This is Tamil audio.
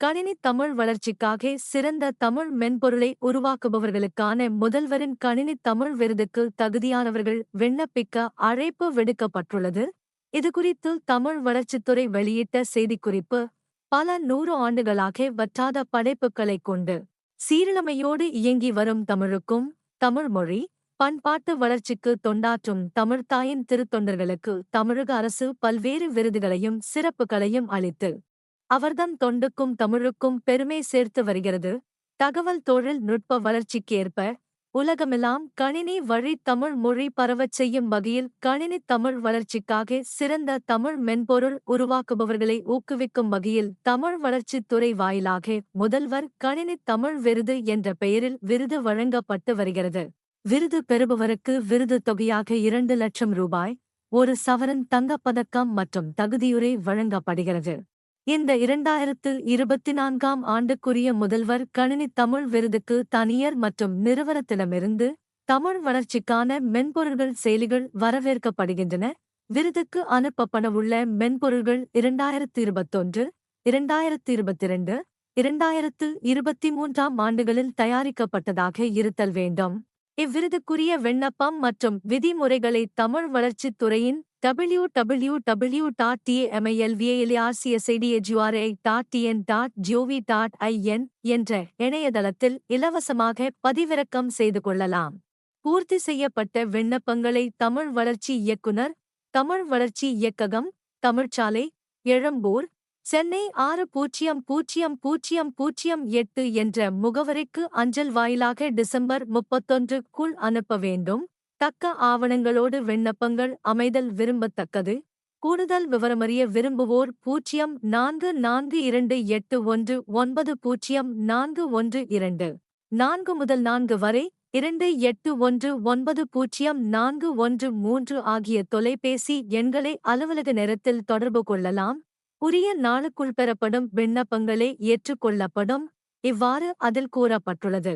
கணினி தமிழ் வளர்ச்சிக்காக சிறந்த தமிழ் மென்பொருளை உருவாக்குபவர்களுக்கான முதல்வரின் கணினி தமிழ் விருதுக்கு தகுதியானவர்கள் விண்ணப்பிக்க அழைப்பு விடுக்கப்பட்டுள்ளது. இதுகுறித்து தமிழ் வளர்ச்சித்துறை வெளியிட்ட செய்திக்குறிப்பு பல நூறு ஆண்டுகளாக வற்றாத படைப்புகளைக் கொண்டு சீரழமையோடு இயங்கி வரும் தமிழுக்கும் தமிழ் மொழி பண்பாட்டு வளர்ச்சிக்கு தொண்டாற்றும் தமிழ்தாயின் திருத்தொண்டர்களுக்கு தமிழக அரசு பல்வேறு விருதுகளையும் சிறப்புகளையும் அளித்து அவர்தம் தொண்டுக்கும் தமிழுக்கும் பெருமை சேர்த்து வருகிறது. தகவல் தொழில் நுட்ப வளர்ச்சிக்கேற்ப உலகமெல்லாம் கணினி வழி தமிழ் மொழி பரவச் செய்யும் வகையில் கணினி தமிழ் வளர்ச்சிக்காக சிறந்த தமிழ் மென்பொருள் உருவாக்குபவர்களை ஊக்குவிக்கும் வகையில் தமிழ் வளர்ச்சித் துறை வாயிலாக முதல்வர் கணினி தமிழ் விருது என்ற பெயரில் விருது வழங்கப்பட்டு வருகிறது. விருது பெறுபவருக்கு விருது தொகையாக இரண்டு லட்சம் ரூபாய் ஒரு சவரன் தங்கப்பதக்கம் மற்றும் தகுதியுரை வழங்கப்படுகிறது. இந்த இரண்டாயிரத்து இருபத்தி நான்காம் ஆண்டுக்குரிய முதல்வர் கணினி தமிழ் விருதுக்கு தனியர் மற்றும் நிறுவனத்திடமிருந்து தமிழ் வளர்ச்சிக்கான மென்பொருள்கள் செயலிகள் வரவேற்கப்படுகின்றன. விருதுக்கு அனுப்பப்படவுள்ள மென்பொருள்கள் இரண்டாயிரத்து இருபத்தொன்று இரண்டாயிரத்து இருபத்திரண்டு இரண்டாயிரத்து இருபத்தி மூன்றாம் ஆண்டுகளில் தயாரிக்கப்பட்டதாக இருத்தல் வேண்டும். இவ்விருதுக்குரிய விண்ணப்பம் மற்றும் விதிமுறைகளை தமிழ் வளர்ச்சித் துறையின் W W W dot டிஎம்ஐஎல்விஏஎல்ஆர்சிஎஸ்ஐடிஎஜுஆர்ஐ dot TN dot GOV dot IN என்ற இணையதளத்தில் இலவசமாக பதிவிறக்கம் செய்து கொள்ளலாம். பூர்த்தி செய்யப்பட்ட விண்ணப்பங்களை தமிழ் வளர்ச்சி இயக்குனர் தமிழ் வளர்ச்சி இயக்ககம் தமிழ்ச்சாலை எழும்பூர் சென்னை ஆறு பூஜ்ஜியம் பூஜ்ஜியம் பூஜ்ஜியம் பூஜ்ஜியம் எட்டு என்ற முகவரிக்கு அஞ்சல் வாயிலாக டிசம்பர் முப்பத்தொன்று குள் அனுப்ப வேண்டும். தக்க ஆவணங்களோடு விண்ணப்பங்கள் அமைதல் விரும்பத்தக்கது. கூடுதல் விவரமறிய விரும்புவோர் பூஜ்ஜியம் நான்கு நான்கு இரண்டு எட்டு ஒன்று ஒன்பது பூஜ்ஜியம் நான்கு ஒன்று இரண்டு. நான்கு முதல் நான்கு வரை இரண்டு எட்டு ஒன்று ஒன்பது பூஜ்ஜியம் நான்கு ஒன்று மூன்று ஆகிய தொலைபேசி எண்களை அலுவலக நேரத்தில் தொடர்பு கொள்ளலாம். உரிய நாளுக்குள் பெறப்படும் விண்ணப்பங்களே ஏற்றுக்கொள்ளப்படும். இவ்வாறு அதில் கூறப்பட்டுள்ளது.